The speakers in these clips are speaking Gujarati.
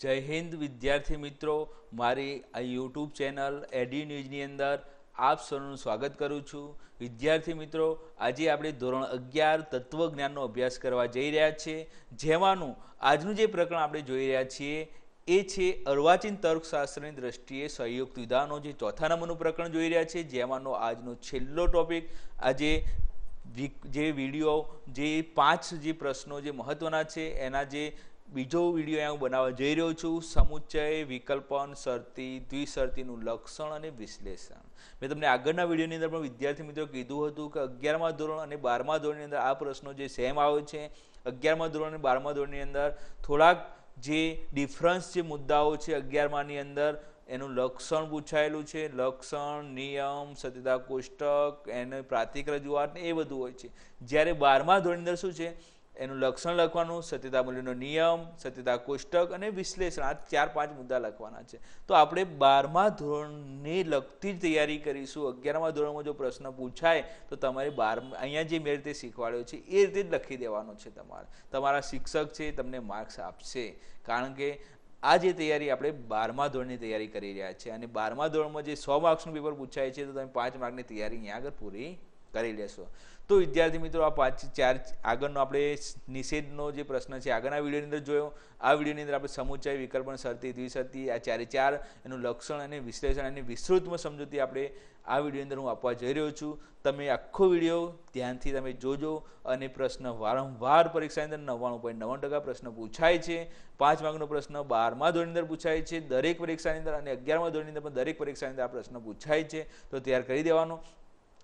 જય હિન્દ વિદ્યાર્થી મિત્રો, મારી આ યુટ્યુબ ચેનલ એડી ન્યૂઝની અંદર આપ સૌનું સ્વાગત કરું છું. વિદ્યાર્થી મિત્રો, આજે આપણે ધોરણ અગિયાર તત્વજ્ઞાનનો અભ્યાસ કરવા જઈ રહ્યા છીએ. જેમાંનું આજનું જે પ્રકરણ આપણે જોઈ રહ્યા છીએ એ છે અર્વાચીન તર્કશાસ્ત્રની દ્રષ્ટિએ સંયુક્ત વિધાનો. જે ચોથા નંબરનું પ્રકરણ જોઈ રહ્યા છે જેમાંનો આજનો છેલ્લો ટોપિક. આજે જે વીડિયો, જે પાંચ જે પ્રશ્નો જે મહત્વના છે, એના જે બીજો વીડિયો અહીંયા હું બનાવવા જઈ રહ્યો છું. સમુચ્ચય, વિકલ્પન, શરતી, દ્વિશરતીનું લક્ષણ અને વિશ્લેષણ. મેં તમને આગળના વિડીયોની અંદર પણ વિદ્યાર્થી મિત્રો કીધું હતું કે અગિયારમા ધોરણ અને બારમા ધોરણની અંદર આ પ્રશ્નો જે સેમ આવે છે. અગિયારમા ધોરણ અને બારમા ધોરણની અંદર થોડાક જે ડિફરન્સ જે મુદ્દાઓ છે અગિયારમાની અંદર, એનું લક્ષણ પૂછાયેલું છે. લક્ષણ, નિયમ સત્યતા કોષ્ટક, એને પ્રાતિક રજૂઆત એ બધું હોય છે. જ્યારે બારમા ધોરણની અંદર શું છે? એનું લક્ષણ લખવાનું, સત્યતા મૂલ્યનો નિયમ, સત્યતા કોષ્ટક અને વિશ્લેષણ, આ ચાર પાંચ મુદ્દા લખવાના છે. તો આપણે બારમા ધોરણને લગતી જ તૈયારી કરીશું. અગિયારમા ધોરણમાં જો પ્રશ્ન પૂછાય, તો તમારે બાર, અહીંયા જે મેં રીતે શીખવાડ્યો છે, એ રીતે જ લખી દેવાનો છે તમારે. તમારા શિક્ષક છે તમને માર્ક્સ આપશે. કારણ કે આ જે તૈયારી આપણે બારમા ધોરણની તૈયારી કરી રહ્યા છીએ અને બારમા ધોરણમાં જે સો માર્ક્સનું પેપર પૂછાય છે, તો તમે પાંચ માર્કની તૈયારી અહીંયા આગળ પૂરી કરી લેશો. તો વિદ્યાર્થી મિત્રો, આ પાંચ ચાર આગળનો આપણે નિષેધનો જે પ્રશ્ન છે, આગળના વિડીયોની અંદર જોયો. આ વિડીયોની અંદર આપણે સમુચ્ચય વિકલ્પન શરતી, દ્વિશરતી, આ ચારે ચાર એનું લક્ષણ અને વિશ્લેષણ અને વિસ્તૃતમાં સમજૂતી આપણે આ વિડીયોની અંદર હું આપવા જઈ રહ્યો છું. તમે આખો વીડિયો ધ્યાનથી તમે જોજો અને પ્રશ્ન વારંવાર પરીક્ષાની અંદર નવ્વાણું પોઈન્ટ નવ્વાણું ટકા પ્રશ્ન પૂછાય છે. પાંચ માર્કનો પ્રશ્ન બારમા ધોરણની અંદર પૂછાય છે. દરેક પરીક્ષાની અંદર અને અગિયારમા ધોરણની અંદર પણ દરેક પરીક્ષાની અંદર આ પ્રશ્ન પૂછાય છે. તો તૈયાર કરી દેવાનો.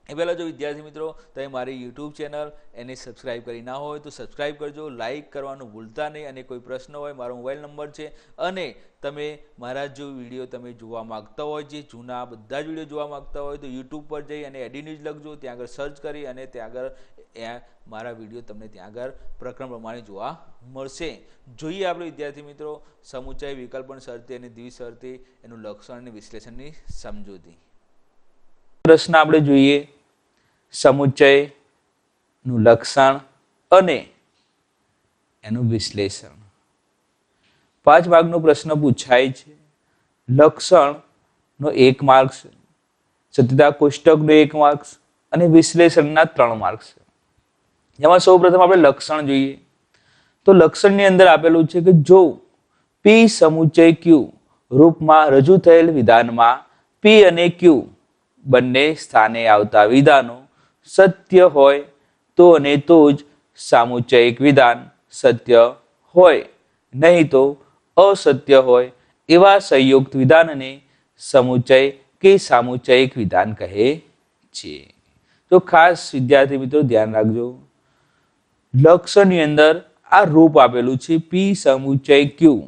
એ પહેલાં જો વિદ્યાર્થી મિત્રો, તમે મારી યુટ્યુબ ચેનલ એને સબસ્ક્રાઇબ કરી ના હોય તો સબસ્ક્રાઇબ કરજો લાઇક કરવાનું ભૂલતા નહીં અને કોઈ પ્રશ્ન હોય મારો મોબાઈલ નંબર છે અને તમે મારા જો વીડિયો તમે જોવા માગતા હોય, જે જૂના બધા જ વીડિયો જોવા માગતા હોય તો યુટ્યુબ પર જઈ અને એડી ન્યૂઝ લખજો, ત્યાં આગળ સર્ચ કરી અને ત્યાં આગળ એ મારા વીડિયો તમને ત્યાં આગળ પ્રકરણ પ્રમાણે જોવા મળશે. જોઈએ આપણે વિદ્યાર્થી મિત્રો સમુચ્ચય વિકલ્પન શરતી અને દ્વિશરતી એનું લક્ષણ અને વિશ્લેષણની સમજૂતી. પ્રશ્ન આપણે જોઈએ. સમુચ્ચયનું લક્ષણ અને એનું વિશ્લેષણ. પાંચ ભાગનો પ્રશ્ન પૂછાય છે. લક્ષણનો એક માર્ક્સ સત્યતા કોષ્ટકનો એક માર્ક્સ અને વિશ્લેષણના ત્રણ માર્ક છે. જેમાં સૌ પ્રથમ આપણે લક્ષણ જોઈએ. તો લક્ષણની અંદર આપેલું છે કે જો પી સમુચ્ચય ક્યુ રૂપમાં રજૂ થયેલ વિધાનમાં પી અને ક્યુ બંને સ્થાને આવતા વિધાનો સત્ય હોય તો અને તો જ સામુચયિક વિધાન સત્ય હોય. નહીં તો અસત્ય હોય એવા સંયુક્ત વિધાનને સમુચય કે સામુચયિક વિધાન કહે છે. તો ખાસ વિદ્યાર્થી મિત્રો ધ્યાન રાખજો. લક્ષણની અંદર આ રૂપ આપેલું છે પી સમુચય ક્યુ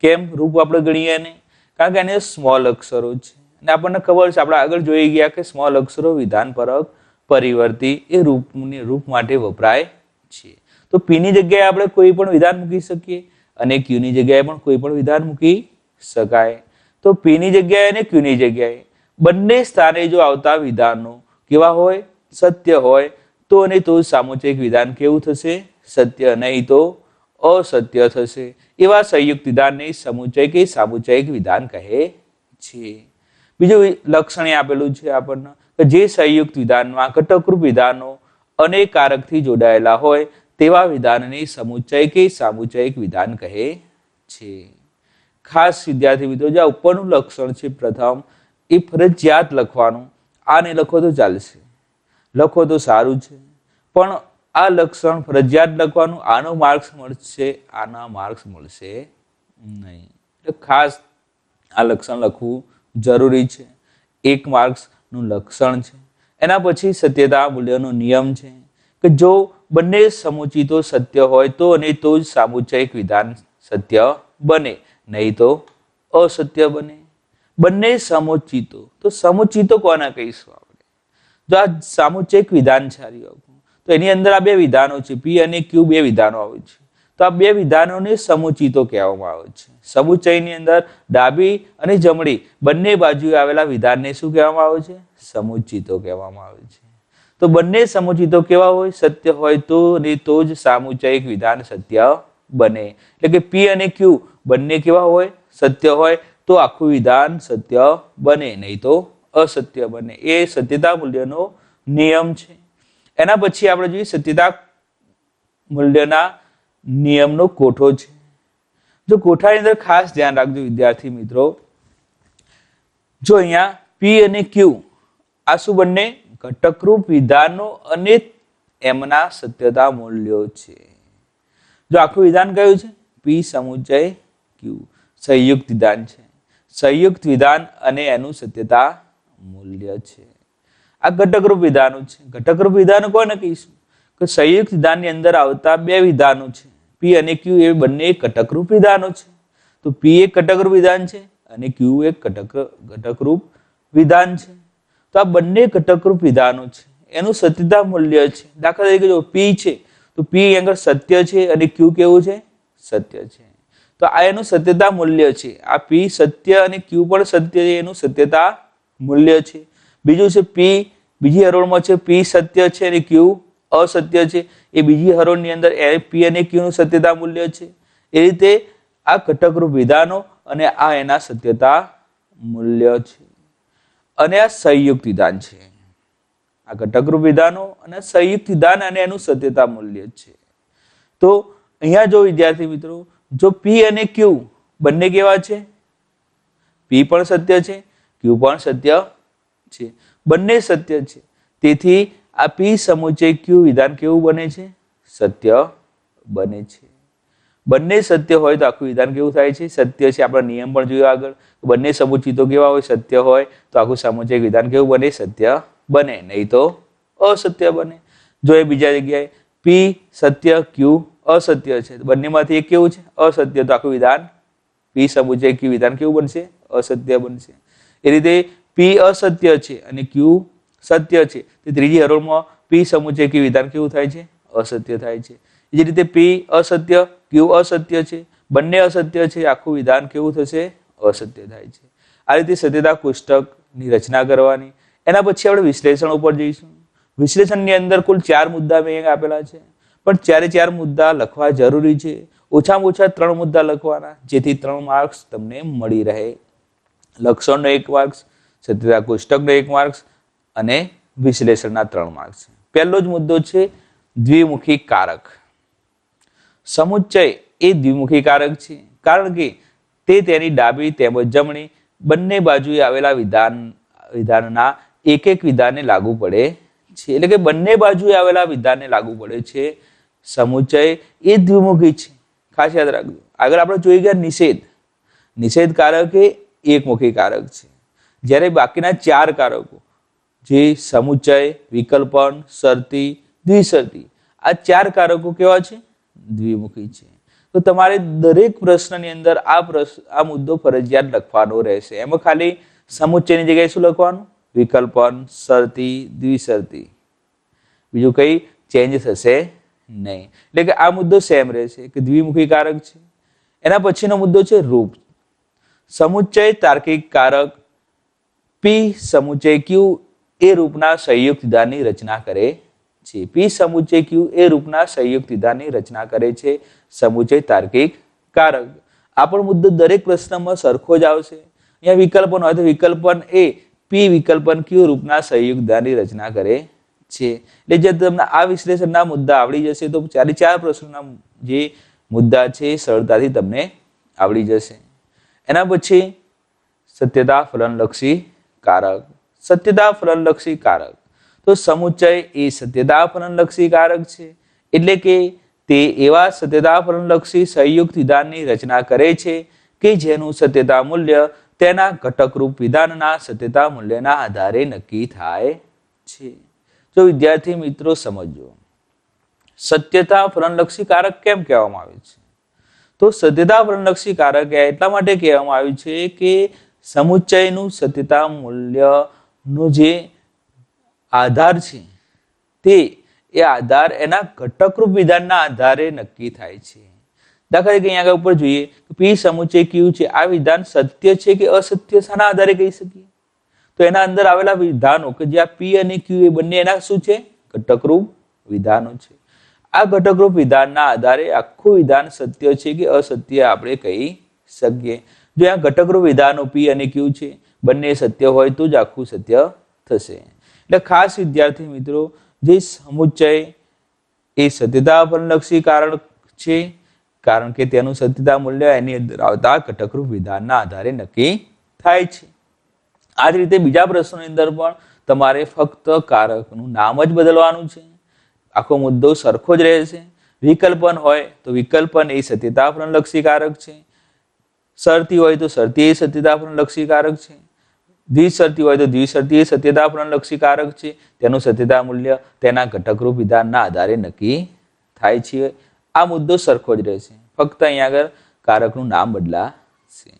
કેમ? રૂપ આપણે ગણીએ ને કારણ કે એને સ્મોલ અક્ષરો છે. અને આપણને ખબર છે, આપણે આગળ જોઈ ગયા કે સ્મોલ અક્ષરો વિધાન પરક પરિવર્તી એ રૂપની રૂપ માટે વપરાય છે. તો પીની જગ્યાએ આપણે કોઈ પણ વિધાન મૂકી શકીએ અને ક્યુની જગ્યાએ પણ કોઈ પણ વિધાન મૂકી શકાય. તો પીની જગ્યાએ અને ક્યુની જગ્યાએ બંને સ્થાને જો આવતા વિધાનો કેવા હોય? સત્ય હોય. તો અને તો સામુચિક વિધાન કેવું થશે? સત્ય નહીં તો અસત્ય થશે. એવા સંયુક્ત વિધાનને સમુચય કે સામુચયિક વિધાન કહે છે. બીજું લક્ષણ આપેલું છે આપણને જે સંયુક્ત વિધાનમાં ઘટકરૂપ વિધાનો અનેક કારકથી જોડાયેલા હોય તેવા વિધાનને સમુચ્ચય કે સામુચયિક વિધાન કહે છે. ખાસ વિદ્યાર્થી મિત્રો, જે ઉપરનું લક્ષણ છે પ્રથમ, એ ફરજિયાત લખવાનું. આને લખો તો ચાલશે. લખો તો સારું છે. પણ આ લક્ષણ ફરજિયાત લખવાનું આનો માર્ક્સ મળશે, આના માર્ક્સ મળશે નહીં. ખાસ આ લક્ષણ લખવું જરૂરી છે. એક માર્ક્સનું લક્ષણ છે. એના પછી સત્યતા મૂલ્યનો નિયમ છે કે જો બંને સમુચિતો સત્ય હોય તો અને તો જ સામુચયિક વિધાન સત્ય બને, નહીં તો અસત્ય બને. બંને સમુચિતો, તો સમુચિતો કોના કહીશું આપણે? જો આ સામુચયિક વિધાન છે તો એની અંદર આ બે વિધાનો છે, પી અને ક્યુ, બે વિધાનો આવે છે. તો આ બે વિધાનોને સમુચિતો કહેવામાં આવે છે. સમુચયની અંદર ડાબી અને જમણી બંને બાજુએ આવેલા વિધાનને શું કહેવામાં આવે છે? સમુચિતો કહેવામાં આવે છે. તો બંને સમુચિતો કેવા હોય? સત્ય હોય તો ને તો જ સામુચયિક વિધાન સત્ય બને. એટલે કે પી અને ક્યુ બંને કેવા હોય? સત્ય હોય તો આખું વિધાન સત્ય બને, નહીં તો અસત્ય બને. એ સત્યતા મૂલ્યનો નિયમ છે. એના પછી આપણે જોઈએ સત્યતા મૂલ્યના નિયમનો કોઠો છે. જો કોઠાની અંદર ખાસ ધ્યાન રાખજો વિદ્યાર્થી મિત્રો. જો અહીંયા પી અને ક્યુ આ શું બંને? ઘટકરૂપ વિધાનો અને એમના સત્યતા મૂલ્યો છે. જો આખું વિધાન કયું છે? પી સમુચય ક્યુ સંયુક્ત વિધાન છે. સંયુક્ત વિધાન અને એનું સત્યતા મૂલ્ય છે. આ ઘટકરૂપ વિધાનો છે. ઘટકરૂપ વિધાનો કોને કહીશું? કે સંયુક્ત વિધાનની અંદર આવતા બે વિધાનો છે. પી અને ક્યુ એ બંને કટકરૂપ વિધાનો છે. તો પી એક કટકરૂપ વિધાન છે અને ક્યુ એક કટક ઘટકરૂપ વિધાન છે. તો આ બંને કટકરૂપ વિધાનો છે. એનું સત્યતા મૂલ્ય છે. દાખલા તરીકે જો પી છે, તો પી આગળ સત્ય છે અને ક્યુ કેવું છે? સત્ય છે. તો આ એનું સત્યતા મૂલ્ય છે. આ પી સત્ય અને ક્યુ પણ સત્ય છે, એનું સત્યતા મૂલ્ય છે. બીજું છે પી બીજી હરોળમાં છે પી સત્ય છે અને ક્યુ અસત્ય છે. એ બીજી હરોળની અંદર એ પી અને ક્યુનું સત્યતા મૂલ્ય છે. એ રીતે આ ઘટકરૂપ વિધાનો અને આ એના સત્યતા મૂલ્ય છે. અને આ સંયુક્ત વિધાન છે. આ ઘટકરૂપ વિધાનો અને સંયુક્ત વિધાન અને એનું સત્યતા મૂલ્ય છે. તો અહીંયા જો વિદ્યાર્થી મિત્રો, જો પી અને ક્યુ બંને કેવા છે? પી પણ સત્ય છે ક્યુ પણ સત્ય છે. બંને સત્ય છે. તેથી આ પી સમુચય ક્યુ વિધાન કેવું બને છે? સત્ય બને છે. બંને સત્ય હોય તો આખું વિધાન કેવું થાય છે? સત્ય છે, આપણા નિયમ પણ જોયો આગળ. બંને સમુચિતો કેવા હોય? સત્ય હોય તો આખું સમુચય વિધાન કેવું બને? સત્ય બને. નહીં તો અસત્ય બને. જો એ બીજા જગ્યાએ પી સત્ય ક્યુ અસત્ય છે બંનેમાંથી એક કેવું છે? અસત્ય. તો આખું વિધાન પી સમુચય ક્યુ વિધાન કેવું બનશે? અસત્ય બનશે. એ રીતે પી અસત્ય છે અને ક્યુ સત્ય છે. તે ત્રીજી હરોળમાં પી સમુચય ક્યુ વિધાન કેવું થાય છે? અસત્ય થાય છે. જ રીતે પી અસત્ય, ક્યુ અસત્ય છે? બંને અસત્ય છે, આખું વિધાન કેવું થશે? અસત્ય થાય છે. આ રીતે સત્યતા કોષ્ટકની રચના કરવાની. એના પછી આપણે વિશ્લેષણ ઉપર જઈશું. વિશ્લેષણની અંદર કુલ ચાર મુદ્દા મેં આપેલા છે. પણ ચારે ચાર મુદ્દા લખવા જરૂરી છે. ઓછામાં ઓછા ત્રણ મુદ્દા લખવાના, જેથી ત્રણ માર્ક્સ તમને મળી રહે. લક્ષણનો એક માર્ક્સ, સત્યતા કોષ્ટકનો એક માર્ક્સ અને વિશ્લેષણના ત્રણ માર્ગ છે. પહેલો જ મુદ્દો છે દ્વિમુખી કારક. સમુચ્ચય એ દ્વિમુખી કારક છે, કારણ કે તે તેની ડાબી તેમજ જમણી બંને બાજુએ આવેલા વિધાન, વિધાનના એક એક વિધાનને લાગુ પડે છે. એટલે કે બંને બાજુએ આવેલા વિધાનને લાગુ પડે છે. સમુચ્ચય એ દ્વિમુખી છે. ખાસ યાદ રાખજો. આગળ આપણે જોઈ ગયા નિષેધ. નિષેધ કારક એ એકમુખી કારક છે. જ્યારે બાકીના ચાર કારકો જે સમુચ્ચય, વિકલ્પન, શરતી, દ્વિશરતી. આ ચાર કારકો કેવા છે? દ્વિમુખી છે. તો તમારે દરેક પ્રશ્નની અંદર આ પ્રશ્ન આ મુદ્દો ફરજિયાત લખવાનો રહેશે. એમાં ખાલી સમુચ્ચયની જગ્યાએ શું લખવાનું? વિકલ્પન, શરતી, દ્વિશરતી. બીજું કંઈ ચેન્જ થશે નહીં. એટલે કે આ મુદ્દો સેમ રહેશે. કે દ્વિમુખી કારક છે. એના પછીનો મુદ્દો છે રૂપ. સમુચ્ચય તાર્કિક કારક. પી સમુચ્ચય ક્યુ એ રૂપના સંયુક્ત વિધાનની રચના કરે છે. પી સમુચ્ચય ક્યુ એ રૂપના સંયુક્ત વિધાનની રચના કરે છે. સમુચ્ચય તાર્કિક કારક. આ પણ મુદ્દો દરેક પ્રશ્નમાં સરખો જ આવશે. અહીંયા વિકલ્પન હોય તો વિકલ્પન એ પી વિકલ્પન ક્યુ રૂપના સંયુક્ત વિધાનની રચના કરે છે. એટલે જે તમને આ વિશ્લેષણના મુદ્દા આવડી જશે તો ચારે ચાર પ્રશ્નોના જે મુદ્દા છે સરળતાથી તમને આવડી જશે. એના પછી સત્યતા ફલનલક્ષી કારક. સત્યતા ફલનલક્ષી કારક. તો સમુચ્ચય એ સત્યતા ફલનલક્ષી કારક છે. એટલે કે તે એવા સત્યતા ફલનલક્ષી સંયુક્ત વિધાનની રચના કરે છે કે જેનું સત્યતા મૂલ્ય તેના ઘટકરૂપ વિધાનના સત્યતા મૂલ્યના આધારે નક્કી થાય છે. જો વિદ્યાર્થી મિત્રો સમજો સત્યતા ફલનલક્ષી કારક કેમ કહેવામાં આવે છે? તો સત્યતા ફલનલક્ષી કારક એટલા માટે કહેવામાં આવ્યું છે કે સમુચ્ચયનું સત્યતા મૂલ્યનો જે આધાર છે, તે એ આધાર એના ઘટકરૂપ વિધાનના આધારે નક્કી થાય છે. દાખલા તરીકે અહીંયા ઉપર જોઈએ પી સમુચ્ચય કયું છે, આ વિધાન સત્ય છે કે અસત્ય શાના આધારે કહી શકીએ? તો એના અંદર આવેલા વિધાનો કે જે આ પી અને ક્યુ એ બંને એના શું છે? ઘટકરૂપ વિધાનો છે. આ ઘટકરૂપ વિધાનના આધારે આખું વિધાન સત્ય છે કે અસત્ય આપણે કહી શકીએ. જો આ ઘટકરૂપ વિધાનો પી અને ક્યુ છે બંને સત્ય હોય તો જ આખું સત્ય થશે. એટલે ખાસ વિદ્યાર્થી મિત્રો, જે સમુચ્ચય એ સત્યતા પર લક્ષી કારણ છે, કારણ કે તેનું સત્યતા મૂલ્ય એની અંદર આવતા ઘટકરૂપ વિધાનના આધારે નક્કી થાય છે. આ જ રીતે બીજા પ્રશ્નોની અંદર પણ તમારે ફક્ત કારકનું નામ જ બદલવાનું છે. આખો મુદ્દો સરખો જ રહેશે. વિકલ્પન હોય તો વિકલ્પન એ સત્યતા લક્ષી કારક છે. શરતી હોય તો શરતી એ સત્યતા લક્ષી કારક છે. દ્વિશરતી હોય તો દ્વિસરતી એ સત્યતા લક્ષી કારક છે. તેનું સત્યતા મૂલ્ય તેના ઘટકરૂપ વિધાનના આધારે નક્કી થાય છે. આ મુદ્દો સરખો જ રહેશે. ફક્ત અહીંયા આગળ કારકનું નામ બદલાશે.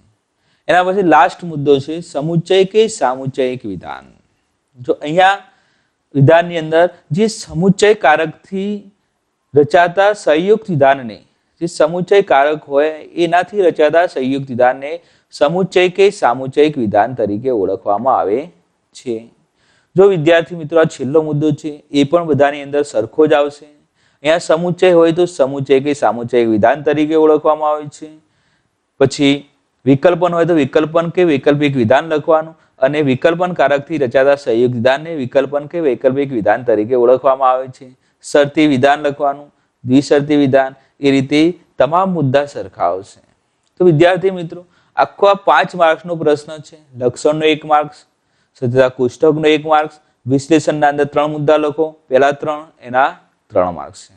એના પછી લાસ્ટ મુદ્દો છે, સમુચ્ચય કે સામુચ્ચયિક વિધાન. જો અહીંયા વિધાનની અંદર જે સમુચ્ચય કારકથી રચાતા સંયુક્ત વિધાનને, જે સમુચ્ચય કારક હોય, એનાથી રચાતા સંયુક્ત વિધાનને સમુચ્ચય કે સામુચ્ચયિક વિધાન તરીકે ઓળખવામાં આવે છે. જો વિદ્યાર્થી મિત્રો આ છેલ્લો મુદ્દો છે, એ પણ બધાની અંદર સરખો જ આવશે. અહીંયા સમુચ્ચય હોય તો સમુચ્ચય કે સામુચ્ચયિક વિધાન તરીકે ઓળખવામાં આવે છે. પછી વિકલ્પન હોય તો વિકલ્પન કે વૈકલ્પિક વિધાન લખવાનું અને વિકલ્પન કારકથી રચાતા સંયુક્ત વિધાનને વિકલ્પન કે વૈકલ્પિક વિધાન તરીકે ઓળખવામાં આવે છે. શરતી વિધાન લખવાનું, દ્વિશરતી વિધાન, એ રીતે તમામ મુદ્દા સરખા આવશે. તો વિદ્યાર્થી મિત્રો આખો પાંચ માર્ક્સનો પ્રશ્ન છે. લક્ષણનો એક માર્ક્સ સત્યતા કોષ્ટકનો એક માર્ક્સ, વિશ્લેષણના અંદર ત્રણ મુદ્દા લખો. પહેલા ત્રણ, એના ત્રણ માર્ક્સ છે.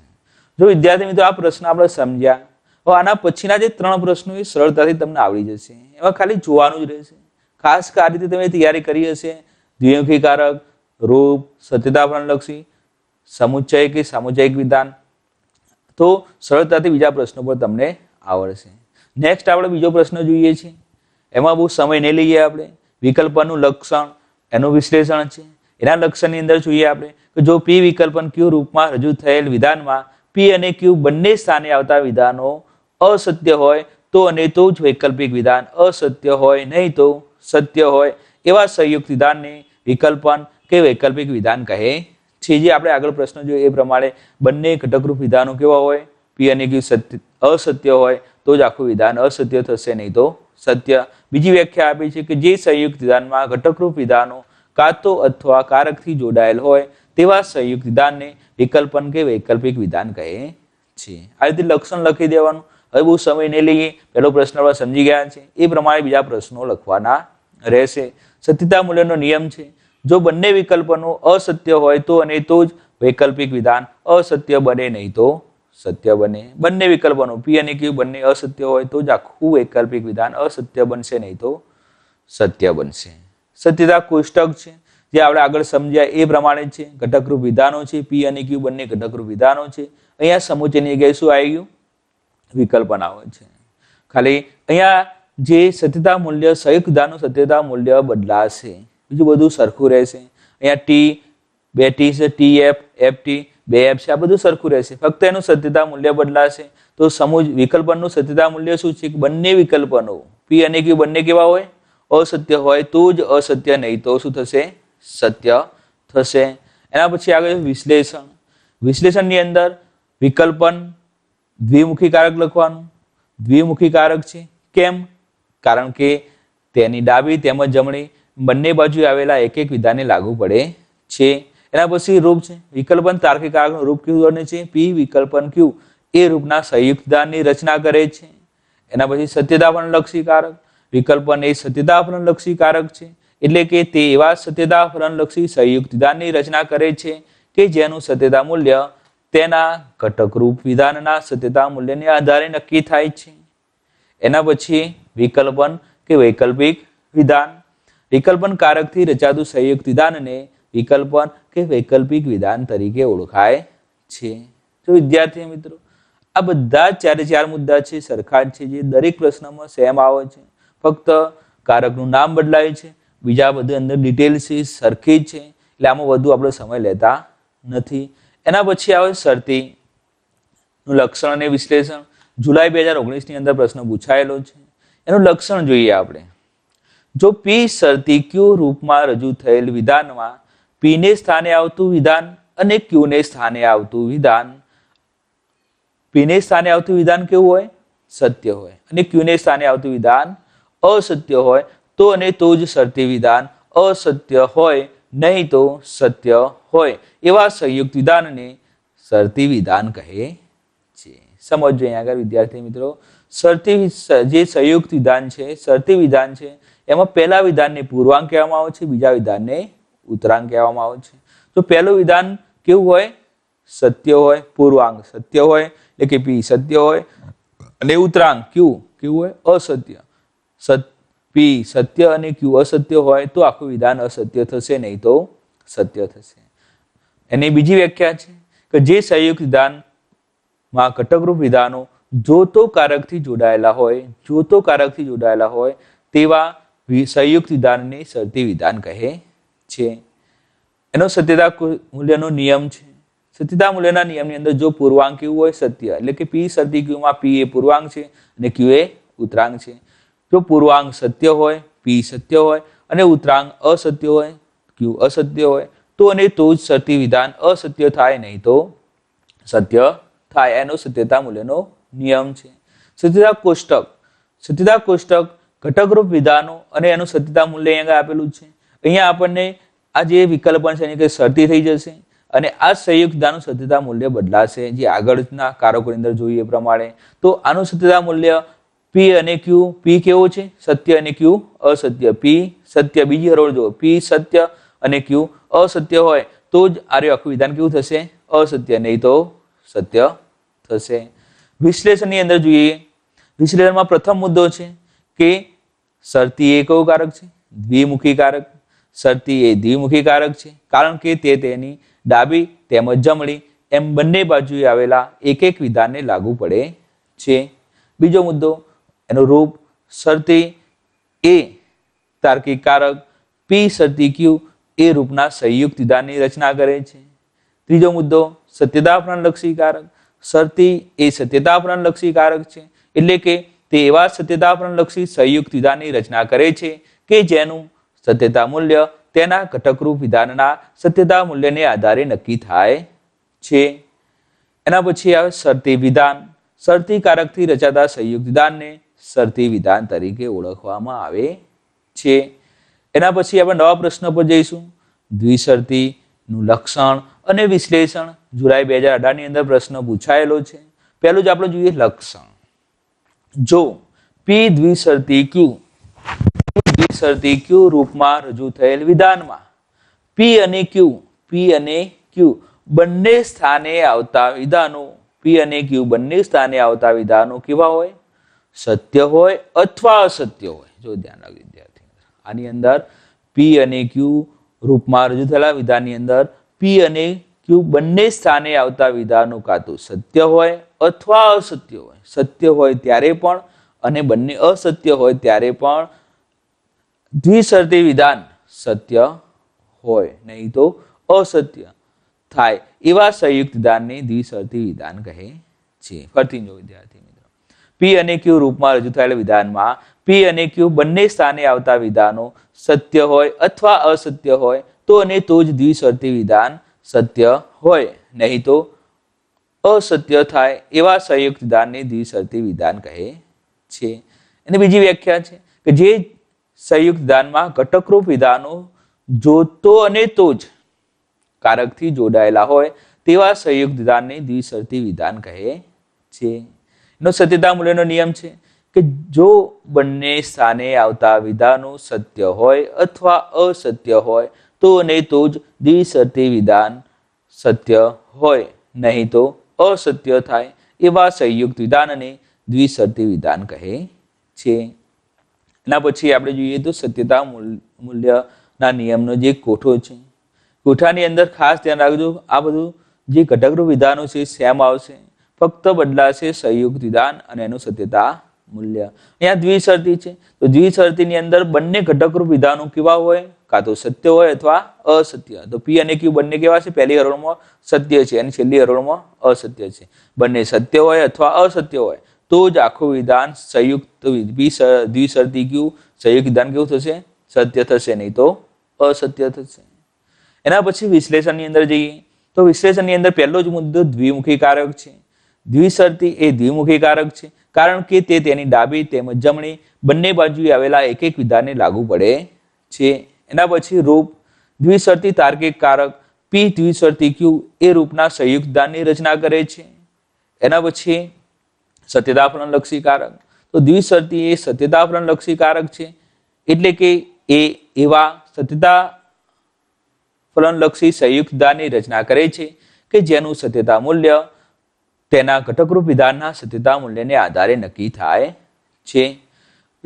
જો વિદ્યાર્થી મિત્રો આ પ્રશ્ન આપણે સમજ્યા, હવે આના પછીના જે ત્રણ પ્રશ્નો એ સરળતાથી તમને આવડી જશે. એમાં ખાલી જોવાનું જ રહેશે. ખાસ આ રીતે તમે તૈયારી કરી હશે. દ્વિમુખી કારક રૂપ સત્યતા લક્ષી સમુચ્ચય કે સામુચ્ચયિક વિધાન. તો સરળતાથી બીજા પ્રશ્નો પર તમને આવડશે. નેક્સ્ટ આપણે બીજો પ્રશ્ન જોઈએ છીએ એમાં બહુ સમય નહીં લઈએ આપણે. વિકલ્પનું લક્ષણ, એનું વિશ્લેષણ છે. એના લક્ષણની અંદર જોઈએ આપણે કે જો પી વિકલ્પન ક્યુ રૂપમાં રજૂ થયેલ વિધાનમાં પી અને ક્યુ બંને સ્થાને આવતા વિધાનો અસત્ય હોય, તો અને તો જ વૈકલ્પિક વિધાન અસત્ય હોય, નહીં તો સત્ય હોય, એવા સંયુક્ત વિધાનને વિકલ્પન કે વૈકલ્પિક વિધાન કહે છે. જે આપણે આગળ પ્રશ્ન જોઈએ એ પ્રમાણે બંને ઘટકરૂપ વિધાનો કેવા હોય? પી અને ક્યુ સત્ય, અસત્ય હોય તો જ આખું વિધાન અસત્ય થશે નહીં. તો સત્ય બીજી વ્યાખ્યા આપી છે કે જે સંયુક્ત વિધાનમાં ઘટકરૂપ વિધાનો કાં તો અથવા કારકથી જોડાયેલ હોય તેવા સંયુક્ત વિધાનને વિકલ્પન કે વૈકલ્પિક વિધાન કહે છે. આ રીતે લક્ષણ લખી દેવાનું. હવે બહુ સમય નહીં લઈએ. પહેલો પ્રશ્ન સમજી ગયા છે. એ પ્રમાણે બીજા પ્રશ્નો લખવાના રહેશે. સત્યતા મૂલ્યનો નિયમ છે. જો બંને વિકલ્પનો અસત્ય હોય તો અને તો જ વૈકલ્પિક વિધાન અસત્ય બને નહીં તો સત્ય બને. બંને વિકલ્પોનું. પી અને ક્યુ બંને અસત્ય હોય તો જ આખું વૈકલ્પિક વિધાન અસત્ય બનશે, નહીં તો સત્ય બનશે. સત્યતા કોષ્ટક છે. જે આપણે આગળ સમજ્યા એ પ્રમાણે છે. ઘટકરૂપ વિધાનો છે. પી અને ક્યુ બંને ઘટકરૂપ વિધાનો છે. અહીંયા સમુચયની જગ્યાએ શું આવી ગયું? વિકલ્પન આવે છે. ખાલી અહીંયા જે સત્યતા મૂલ્ય સંયુક્ત વિધાનનું સત્યતા મૂલ્ય બદલાશે. બીજું બધું સરખું રહેશે. અહીંયા ટી બે ટી છે. ટી એફ એફ ટી બે એપ છે, આ બધું સરખું રહેશે. ફક્ત એનું સત્યતા મૂલ્ય બદલાશે. તો સમૂહ વિકલ્પનનું સત્યતા મૂલ્ય શું છે? કે બંને વિકલ્પનો. પી અને ક્યુ બંને કેવા હોય? અસત્ય હોય તો જ અસત્ય, નહીં તો શું થશે? સત્ય થશે. એના પછી આગળ વિશ્લેષણ. વિશ્લેષણની અંદર વિકલ્પન દ્વિમુખી કારક લખવાનું. દ્વિમુખી કારક છે કેમ? કારણ કે તેની ડાબી તેમજ જમણી બંને બાજુ આવેલા એક એક વિધાને લાગુ પડે છે. એના પછી રૂપ છે. વિકલ્પન તાર્કિક કારકનું રૂપ કેવું બને છે? પી વિકલ્પન ક્યુ. એ રૂપના સંયુક્ત દાનની રચના કરે છે. એના પછી સત્યતા લક્ષી કારક. વિકલ્પન એ સત્યતા લક્ષી કારક છે. એટલે કે તે એવા સત્યતા લક્ષી સંયુક્ત વિધાનની રચના કરે છે કે જેનું સત્યતા મૂલ્ય તેના ઘટકરૂપ વિધાનના સત્યતા મૂલ્યને આધારે નક્કી થાય છે. એના પછી વિકલ્પન કે વૈકલ્પિક વિધાન. વિકલ્પન કારકથી રચાતું સંયુક્ત વિધાનને વિકલ્પન કે વૈકલ્પિક વિધાન તરીકે ઓળખાય છે. તો વિદ્યાર્થી મિત્રો, આ બધા ચારે ચાર મુદ્દા છે, સરખા છે, જે દરેક પ્રશ્નમાં સેમ આવે છે. ફક્ત કારકનું નામ બદલાય છે, બીજા બધું અંદર ડિટેલ છે, સરખી જ છે, એટલે આમાં વધુ આપણે સમય લેતા નથી. એના પછી આવે શરતીનું લક્ષણ અને વિશ્લેષણ. જુલાઈ બે હજાર ઓગણીસની અંદર પ્રશ્ન પૂછાયેલો છે. એનું લક્ષણ જોઈએ આપણે. જો પી શરતી ક્યુ રૂપમાં રજૂ થયેલ વિધાનમાં પીને સ્થાને આવતું વિધાન અને ક્યુને સ્થાને આવતું વિધાન. પીને સ્થાને આવતું વિધાન કેવું હોય? સત્ય હોય. અને ક્યુને સ્થાને આવતું વિધાન? અસત્ય હોય. તો અને તો જ શરતી વિધાન. અસત્ય હોય. નહીં તો સત્ય હોય. એવા સંયુક્ત વિધાનને શરતી વિધાન કહે છે. સમજજો અહીંયા આગળ, વિદ્યાર્થી મિત્રો. શરતી જે સંયુક્ત વિધાન છે શરતી વિધાન છે, એમાં પહેલા વિધાનને પૂર્વાંગ કહેવામાં આવે છે, બીજા વિધાનને ઉત્તરાંક કહેવામાં આવે છે. તો પહેલું વિધાન કેવું હોય? સત્ય હોય, પૂર્વાંગ. સત્ય હોય, એટલે કે પી. સત્ય હોય, અને ઉત્તરાંગ ક્યુ? કેવું હોય? અસત્ય. સત, પી. સત્ય અને ક્યુ? અસત્ય હોય તો આખું વિધાન અસત્ય થશે, નહીં તો સત્ય થશે. એની બીજી વ્યાખ્યા છે કે જે સંયુક્ત વિધાનમાં ઘટકરૂપ વિધાનો જોતો કારકથી જોડાયેલા હોય જોતો કારકથી જોડાયેલા હોય, તેવા સંયુક્ત વિધાનને શરતી વિધાન કહે છે. એનો સત્યતા મૂલ્યનો નિયમ છે. સત્યતા મૂલ્યના નિયમની અંદર જો પૂર્વાંક કેવું હોય સત્ય, એટલે કે પી સતી ક્યુમાં પી એ પૂર્વાંગ છે અને ક્યુ એ ઉત્તરાંગ છે. જો પૂર્વાંગ સત્ય હોય, પી સત્ય હોય અને ઉત્તરાંગ અસત્ય હોય, ક્યુ અસત્ય હોય, તો અને તો જ સતી વિધાન અસત્ય થાય, નહીં તો સત્ય થાય. એનો સત્યતા મૂલ્યનો નિયમ છે. સત્યતા કોષ્ટક. સત્યતા કોષ્ટક ઘટકરૂપ વિધાનો અને એનું સત્યતા મૂલ્ય અહીંયા આપેલું છે. અહીંયા આપણને આ જે વિકલ્પન છે એની શરતી થઈ જશે અને આ સંયુક્ત વિધાનનું સત્યતા મૂલ્ય બદલાશે. જે આગળના કારકોની અંદર જોઈએ એ પ્રમાણે. તો આનું સત્યતા મૂલ્ય પી અને ક્યુ પી કેવો છે? સત્ય અને ક્યુ અસત્ય. પી સત્ય. બીજી હરોળ જુઓ. પી સત્ય અને ક્યુ અસત્ય હોય તો જ આર્ય આખું વિધાન કેવું થશે? અસત્ય. નહીં તો સત્ય થશે. વિશ્લેષણની અંદર જોઈએ. વિશ્લેષણમાં પ્રથમ મુદ્દો છે કે શરતી એ કયો કારક છે? દ્વિમુખી કારક. શરતી એ દ્વિમુખી કારક છે. કારણ કે તે તેની ડાબી તેમજ જમણી એમ બંને બાજુએ આવેલા એક એક વિધાનને લાગુ પડે છે. બીજો મુદ્દો, એનું રૂપ શરતી એ તાર્કિક કારક પી શરતી ક્યુ એ રૂપના સંયુક્ત વિધાનની રચના કરે છે. ત્રીજો મુદ્દો સત્યતાપરણલક્ષી કારક શરતી એ સત્યતાપરણલક્ષી કારક છે, એટલે કે તે એવા સત્યતાપરણલક્ષી સંયુક્ત વિધાનની રચના કરે છે કે જેનું સત્યતા મૂલ્ય તેના ઘટકરૂપ વિધાનના સત્યતા મૂલ્યને આધારે નક્કી થાય છે. એના પછી આવે શરતી વિધાન. શરતી કારકથી રચાતા સંયુક્ત વિધાનને શરતી વિધાન તરીકે ઓળખવામાં આવે છે. એના પછી આપણે નવા પ્રશ્ન પર જઈશું. દ્વિશરતીનું લક્ષણ અને વિશ્લેષણ. જુલાઈ બે હજાર અઢારની અંદર પ્રશ્ન પૂછાયેલો છે. પહેલું જ આપણે જોઈએ લક્ષણ. જો પી દ્વિશરતી ક્યુ દ્વિશરતી ક્યુ રૂપમાં રજૂ થયેલ વિધાનમાં. પી અને ક્યુ પી અને ક્યુ બંને સ્થાને આવતા વિધાનો પી અને ક્યુ બંને સ્થાને આવતા વિધાનો કેવા હોય? સત્ય હોય અથવા અસત્ય હોય? જો ધ્યાન રાખજો વિદ્યાર્થી આની અંદર પી અને ક્યુ રૂપમાં રજૂ થયેલા વિધાનની અંદર પી અને ક્યુ બંને સ્થાને આવતા વિધાનો કાં તો સત્ય હોય અથવા અસત્ય હોય. સત્ય હોય ત્યારે પણ અને બંને અસત્ય હોય ત્યારે પણ દ્વિશરતી વિધાન સત્ય હોય, નહીં તો અસત્ય થાય. એવા સંયુક્ત વિધાનને દ્વિસર્તી વિધાન કહે છે. ફરતી જો વિદ્યાર્થી મિત્રો પી અને ક્યુ રૂપમાં રજૂ થયેલા વિધાનમાં પી અને ક્યુ બંને સ્થાને આવતા વિધાનો સત્ય હોય અથવા અસત્ય હોય, તો અને તો જ દ્વિસર્તી વિધાન સત્ય હોય, નહીં તો અસત્ય થાય. એવા સંયુક્ત વિધાનને દ્વિસર્તી વિધાન કહે છે. અને બીજી વ્યાખ્યા છે કે જે સંયુક્ત વિધાનમાં ઘટકરૂપ વિધાનો જોતો અને તો જ કારકથી જોડાયેલા હોય તેવા સંયુક્ત વિધાનને દ્વિસર્તી વિધાન કહે છે. એનો સત્યતા મૂલ્યનો નિયમ છે કે જો બંને સ્થાને આવતા વિધાનો સત્ય હોય અથવા અસત્ય હોય તો અને તો જ દ્વિસર્તી વિધાન સત્ય હોય. નહીં તો અસત્ય થાય એવા સંયુક્ત વિધાનને દ્વિસર્તી વિધાન કહે છે. એના પછી આપણે જોઈએ તો સત્યતા મૂલ- મૂલ્યના નિયમનો જે કોઠો છે. કોઠાની અંદર ખાસ ધ્યાન રાખજો, આ બધું જે ઘટકરૂપ વિધાનો છે, સેમ આવશે. ફક્ત બદલાશે સંયુક્ત વિધાન અને એનું સત્યતા મૂલ્ય. અહીંયા દ્વિશરતી છે. તો દ્વિશરતીની અંદર બંને ઘટકરૂપ વિધાનો કેવા હોય? કાં તો સત્ય હોય અથવા અસત્ય. તો પી અને ક્યુ બંને કેવા છે? પહેલી હરોળમાં સત્ય છે અને છેલ્લી હરોળમાં અસત્ય છે. બંને સત્ય હોય અથવા અસત્ય હોય. તો જ આખું વિધાન સંયુક્ત દ્વિશરતી ક્યુ સંયુક્ત વિધાન કેવું થશે? સત્ય થશે નહીં તો અસત્ય થશે. એના પછી વિશ્લેષણની અંદર જઈએ. તો વિશ્લેષણની અંદર પહેલો જ મુદ્દો દ્વિમુખી કારક છે. દ્વિસર્તી એ દ્વિમુખી કારક છે. કારણ કે તે તેની ડાબી તેમજ જમણી બંને બાજુએ આવેલા એક એક વિધાનને લાગુ પડે છે. એના પછી રૂપ દ્વિસર્તી તાર્કિક કારક પી દ્વિસર્તી ક્યુ એ રૂપના સંયુક્ત દાનની રચના કરે છે. એના પછી સત્યતા લક્ષી કારક. તો દ્વિસર્તી એ સત્યતાપરણ લક્ષી કારક છે. એટલે કે એ એવા સત્યતા ફલનલક્ષી સંયુક્તદાની રચના કરે છે કે જેનું સત્યતા મૂલ્ય તેના ઘટકરૂપ વિધાનના સત્યતા મૂલ્યને આધારે નક્કી થાય છે.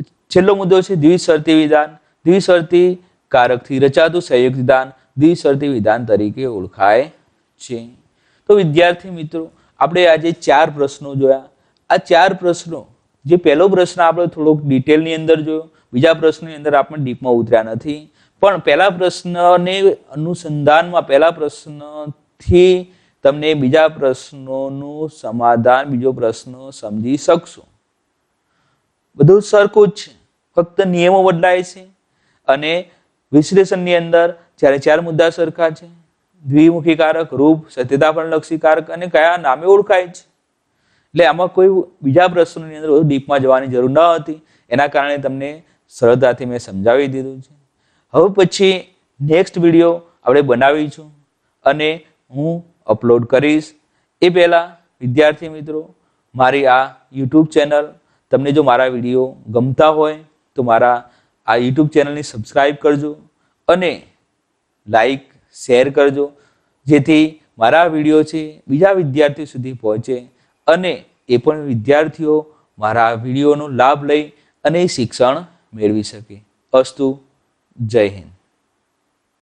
છેલ્લો મુદ્દો છે દ્વિસર્તી વિધાન. દ્વિસર્તી કારકથી રચાતું સંયુક્ત વિધાન દ્વિસર્તી વિધાન તરીકે ઓળખાય છે. તો વિદ્યાર્થી મિત્રો, આપણે આજે ચાર પ્રશ્નો જોયા. આ ચાર પ્રશ્નો, જે પહેલો પ્રશ્ન આપણે થોડોક ડિટેલની અંદર જોયો, બીજા પ્રશ્નની અંદર આપણે ડીપમાં ઉતર્યા નથી. પણ પહેલા પ્રશ્નને અનુસંધાનમાં, પહેલા પ્રશ્નથી તમને બીજા પ્રશ્નોનું સમાધાન, બીજો પ્રશ્ન સમજી શકશો. બધું સરખું જ છે. ફક્ત નિયમો બદલાય છે અને વિશ્લેષણની અંદર જ્યારે ચાર મુદ્દા સરખા છે દ્વિમુખી કારક રૂપ, સત્યતા પણ લક્ષી કારક અને કયા નામે ઓળખાય છે. એટલે આમાં કોઈ બીજા પ્રશ્નોની અંદર ડીપમાં જવાની જરૂર ન હતી. એના કારણે તમને સરળતાથી મેં સમજાવી દીધું છે. હવે પછી નેક્સ્ટ વીડિયો આપણે બનાવીશું અને હું અપલોડ કરીશ. એ પહેલાં વિદ્યાર્થી મિત્રો, મારી આ યુટ્યુબ ચેનલ તમને જો મારા વીડિયો ગમતા હોય, તો મારા આ યુટ્યુબ ચેનલને સબસ્ક્રાઈબ કરજો અને લાઈક શેર કરજો, જેથી મારા વીડિયો છે બીજા વિદ્યાર્થીઓ સુધી પહોંચે. અને એ પણ વિદ્યાર્થીઓ મારા વિડીયોનો લાભ લઈ અને શિક્ષણ મેળવી શકે. અસ્તુ, જય હિન્દ.